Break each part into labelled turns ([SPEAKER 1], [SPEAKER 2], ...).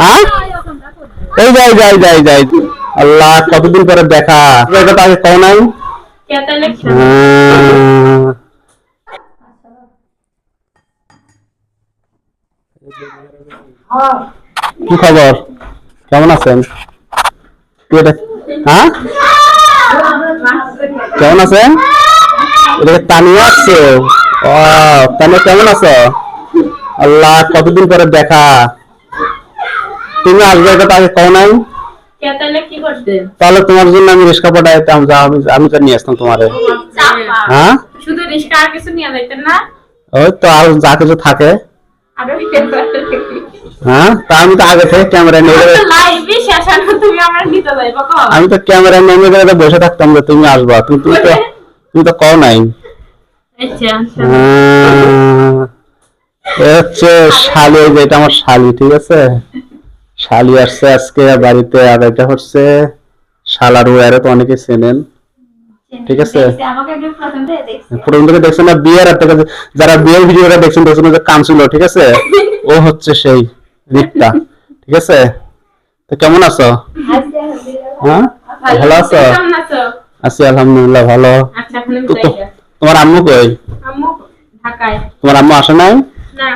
[SPEAKER 1] হ্যাঁ? কতদিন পরে দেখা? নাই। কি খবর? কেমন আছেন? হ্যাঁ? কেমন আছেন? এটা তানিয়া আসছে ও তানিয়া কেমন আছো? আল্লাহ কতদিন পরে দেখা? তুমি আসবে তো আগে কও নাই? তাহলে তোমার জন্য আমি রিক্সা পাঠাইতাম যা আমি আমি তো নিয়ে আসতাম তোমারে। হ্যাঁ?
[SPEAKER 2] শুধু রিস্কা আর কিছু নিয়ে যাইতেন না?
[SPEAKER 1] ওই তো আর যা কিছু থাকে। হ্যাঁ? তা আমি তো আগে থেকে ক্যামেরা নিয়ে
[SPEAKER 2] লাইভে শেষ না তুমি আমার নিতে যাইবা কখন
[SPEAKER 1] আমি তো ক্যামেরা নিয়ে বসে থাকতাম যে তুমি আসবা। তুমি তুমি তো তুমি তো কও নাই
[SPEAKER 2] আচ্ছা আচ্ছা
[SPEAKER 1] আহ, এ হচ্ছে শালি এটা আমার শালি ঠিক আছে? শালি আসছে আজকে বাড়িতে আর এটা হচ্ছে। শালার ওয়ারে তো অনেকে চেনেন ঠিক আছে?
[SPEAKER 2] প্রথম থেকে দেখছি।
[SPEAKER 1] প্রথম থেকে দেখছেন না বিয়ের আর যারা বিয়ের ভিডিওটা দেখছেন দেখছেন যে কামছিল ঠিক আছে? ও হচ্ছে সেই রিক্তা ঠিক আছে? তো কেমন আছো? হ্যাঁ? ভালো আছো?
[SPEAKER 2] আছো?
[SPEAKER 1] আছি আলহামদুলিল্লাহ ভালো।
[SPEAKER 2] আচ্ছা
[SPEAKER 1] তোমার আম্মু কই?
[SPEAKER 2] আম্মু ঢাকায়।
[SPEAKER 1] তোমার আম্মু আসে নাই?
[SPEAKER 2] না।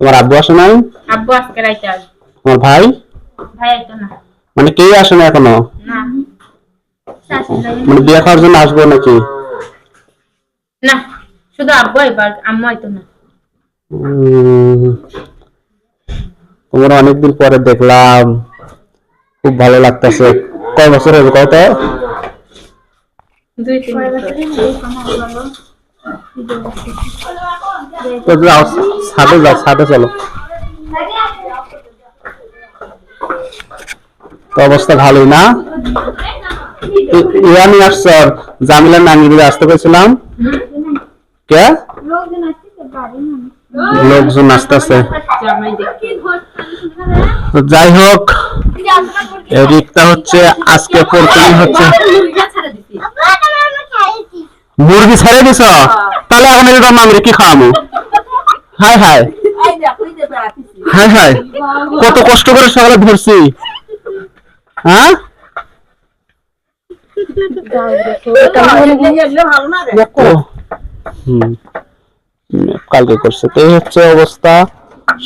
[SPEAKER 1] তোমার আব্বু আসে নাই?
[SPEAKER 2] আব্বু আজকে রাইতে আসবে।
[SPEAKER 1] তোমার ভাই?
[SPEAKER 2] ভাই আইতো না।
[SPEAKER 1] মানে কেউ আসে না এখনও?
[SPEAKER 2] না।
[SPEAKER 1] মানে বিয়ে খাওয়ার জন্য আসব নাকি?
[SPEAKER 2] না শুধু আব্বু এবার আম্মু আইতো না।
[SPEAKER 1] তোমার অনেকদিন পরে দেখলাম। খুব ভালো লাগতেছে। কয় বছর হবে কত
[SPEAKER 2] দুই তিন
[SPEAKER 1] তো যাও ছাদে যাও ছাদে চলো। তো অবস্থা ভালোই না? ইয়ানি আসছে আর জামিলার নানি দিদি আসতে পেরেছিলাম কে? লোকজন আসতেছে।
[SPEAKER 2] জামাই
[SPEAKER 1] যাই হোক রিক্তা হচ্ছে আজকে প্রথমে হচ্ছে মুরগি ছেড়ে দিছ? তাহলে এখন এটা মামিরে কি খাওয়াবো হাই হাই। হাই হাই। কত কষ্ট করে সকালে ধরছি। হ্যাঁ? কালকে করছে। তো এই হচ্ছে অবস্থা।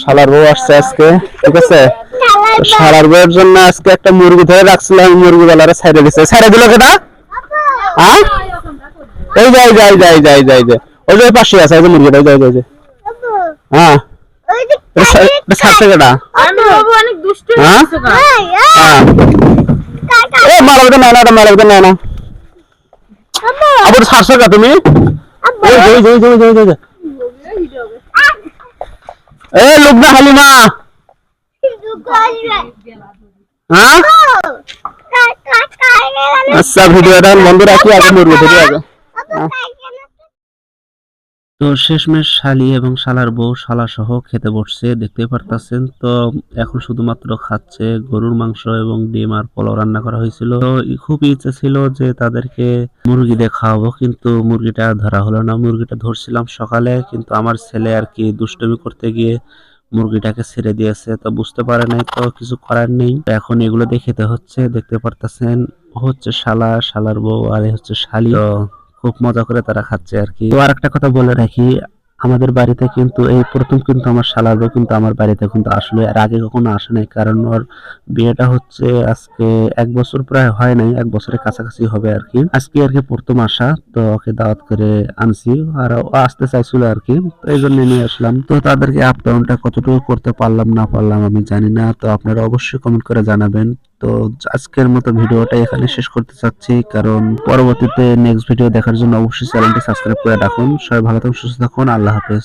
[SPEAKER 1] শালার বউ আসছে আজকে ঠিক আছে? তো শালার বউয়ের জন্য আজকে একটা মুরগি ধরে রাখছিলাম মুরগি বেলারে ছেড়ে দিছে। ছেড়ে দিল কেটা? হ্যাঁ? এই যাই যাই যাই যাই যাই যাই ওই যে পাশে আছে ওই যে মুরগিটা ওই যাই যাই হ্যাঁ হ্যাঁ হ্যাঁ এ মারবে না না মারবে তুমি হ্যাঁ আচ্ছা ভিডিওটা বন্ধ রাখি আগে ধরে আগে তো শেষমেশ শালি এবং শালার বউ শালা সহ খেতে বসছে দেখতে পারতাছেন। তো এখন শুধুমাত্র খাচ্ছে গরুর মাংস এবং ডিম আর পোলাও রান্না করা হয়েছিল। তো খুব ইচ্ছে ছিল যে তাদেরকে মুরগি দিয়ে খাওয়াবো, কিন্তু মুরগিটা ধরা হলো না। মুরগিটা ধরছিলাম সকালে, কিন্তু আমার ছেলে আর কি দুষ্টমি করতে গিয়ে মুরগিটাকে ছেড়ে দিয়েছে, তো বুঝতে পারে নাই, তো কিছু করার নেই। এখন এগুলো দিয়ে খেতে হচ্ছে, দেখতে পারতাছেন। হচ্ছে শালা, শালার বউ, আর হচ্ছে শালি। খুব মজা করে তারা খাচ্ছে আর কি। তো আর একটা কথা বলে রাখি, আমাদের বাড়িতে কিন্তু এই প্রথম কিন্তু আমার শালার বউ কিন্তু আমার বাড়িতে কিন্তু আসলে, আর আগে কখনো আসে নাই, কারণ ওর বিয়েটা হচ্ছে আজকে এক বছর প্রায় হয় নাই, এক বছরের কাছাকাছি হবে আর কি। আজকে আর কি প্রথম আসা, তো ওকে দাওয়াত করে আনছি, আর ও আসতে চাইছিল আর কি, তো এই জন্য নিয়ে আসলাম। তো তাদেরকে আপ ডাউনটা কতটুকু করতে পারলাম না পারলাম আমি জানি না, তো আপনারা অবশ্যই কমেন্ট করে জানাবেন। তো আজকের মতো ভিডিওটা এখানে শেষ করতে চাচ্ছি, কারণ পরবর্তীতে নেক্সট ভিডিও দেখার জন্য অবশ্যই চ্যানেলটি সাবস্ক্রাইব করে রাখুন। সবাই ভালো থাকুন, সুস্থ থাকুন, আল্লাহ হাফেজ।